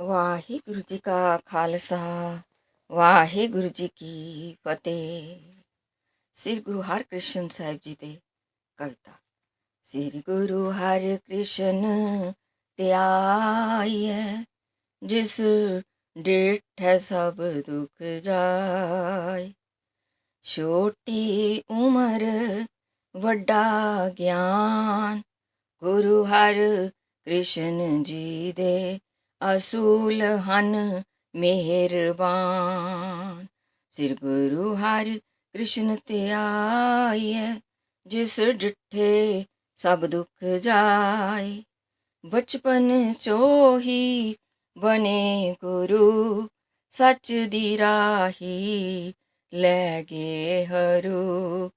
ਵਾਹਿਗੁਰੂ ਜੀ ਕਾ ਖਾਲਸਾ ਵਾਹਿਗੁਰੂ ਜੀ ਕੀ ਫਤਿਹ। ਸ੍ਰੀ ਗੁਰੂ ਹਰਿਕ੍ਰਿਸ਼ਨ ਸਾਹਿਬ ਜੀ ਦੇ ਕਵਿਤਾ। ਸ੍ਰੀ ਗੁਰੂ ਹਰਿਕ੍ਰਿਸ਼ਨ ਤੇ ਆਈਐ ਜਿਸ ਡਿਠੈ ਸਭ ਦੁਖ ਜਾਏ। ਛੋਟੀ ਉਮਰ ਵੱਡਾ ਗਿਆਨ ਗੁਰੂ ਹਰ ਕ੍ਰਿਸ਼ਨ ਜੀ ਦੇ ਅਸੂਲ ਹਨ, ਮਿਹਰਬਾਨ। ਸ੍ਰੀ ਗੁਰੂ ਹਰਿ ਕ੍ਰਿਸ਼ਨ ਤੇ ਆਈਐ, ਜਿਸ ਡਿੱਠੇ ਸਭ ਦੁੱਖ ਜਾਏ। ਬਚਪਨ ਚੋਹੀ ਬਨੇ ਗੁਰੂ, ਸੱਚ ਦੀ ਰਾਹੀ ਲੈ ਗਏ ਹਰੂ।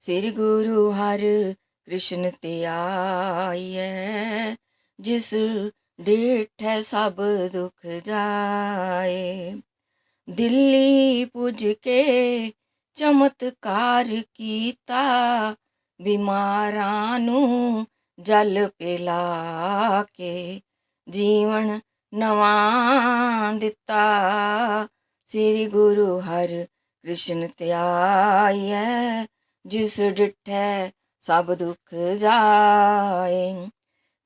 ਸ੍ਰੀ ਗੁਰੂ ਹਰਿ ਕ੍ਰਿਸ਼ਨ ਤੇ ਆਈਐ, ਜਿਸ ਡਿਠੈ ਸਭ ਦੁਖ ਜਾਏ। ਦਿੱਲੀ ਪੁੱਜ ਕੇ ਚਮਤਕਾਰ ਕੀਤਾ, ਬਿਮਾਰਾਂ ਨੂੰ ਜਲ ਪਿਲਾ ਕੇ ਜੀਵਨ ਨਵਾਂ ਦਿੱਤਾ। ਸ੍ਰੀ ਗੁਰੂ ਹਰ ਕ੍ਰਿਸ਼ਨ ਤੇ ਜਿਸ ਡਿਠੈ ਸਭ ਦੁਖ ਜਾਏ।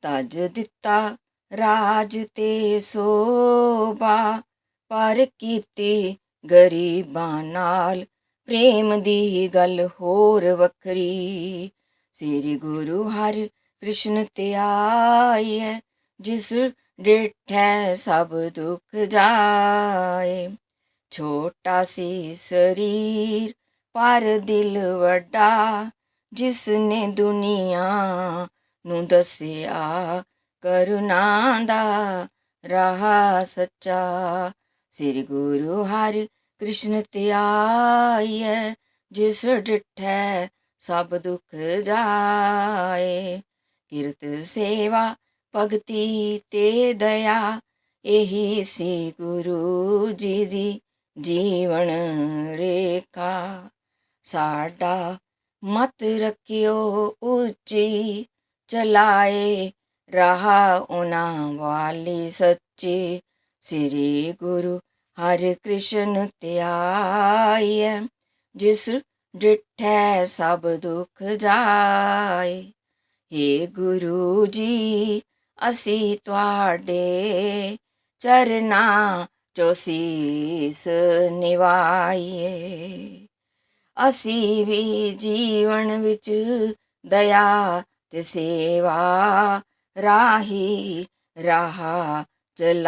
ਤਜ ਦਿੱਤਾ ਰਾਜ ਤੇ ਸੋਭਾ ਪਰ ਕੀਤੀ ਗਰੀਬਾਂ ਨਾਲ। ਪ੍ਰੇਮ ਦੀ ਗੱਲ ਹੋਰ ਵੱਖਰੀ। ਸ੍ਰੀ ਗੁਰੂ ਹਰਿ ਕ੍ਰਿਸ਼ਨ ਤੇ ਆਈਐ, ਜਿਸ ਡਿਠੈ ਸਭ ਦੁੱਖ ਜਾਏ। ਛੋਟਾ ਸੀ ਸਰੀਰ ਪਰ ਦਿਲ ਵੱਡਾ ਜਿਸ ਨੇ ਦੁਨੀਆ ਨੂੰ ਦੱਸਿਆ ਕਰੁਣਾ ਦਾ ਰਾਹ ਸੱਚਾ। ਸ੍ਰੀ ਗੁਰੂ ਹਰਿ ਕ੍ਰਿਸ਼ਨ ਤੇ ਆਈਐ ਜਿਸ ਡਿਠੈ ਸਭ ਦੁਖ ਜਾਏ। ਕਿਰਤ ਸੇਵਾ, ਭਗਤੀ ਤੇ ਦਇਆ, ਇਹੀ ਸੀ ਗੁਰੂ ਜੀ ਦੀ ਜੀਵਨ ਰੇਖਾ। ਸਾਡਾ ਮਤ ਰੱਖਿਓ ਉੱਚੀ, ਚਲਾਏ ਰਹਾ ਉਹਨਾਂ ਵਾਲੀ ਸੱਚੀ। ਸ੍ਰੀ ਗੁਰੂ ਹਰਿ ਕ੍ਰਿਸ਼ਨ ਤੇ ਜਿਸ ਡਿਠੈ ਸਭ ਦੁਖ ਜਾਏ। ਏ ਗੁਰੂ ਜੀ, ਅਸੀਂ ਤੁਹਾਡੇ ਚਰਨਾ ਚੋ ਸੀਸ ਨਿਵਾਈਏ। ਅਸੀਂ ਵੀ ਜੀਵਨ ਵਿੱਚ ਦਇਆ ਤੇ ਸੇਵਾ ਰਾਹੀ ਰਾਹ ਚਲਾ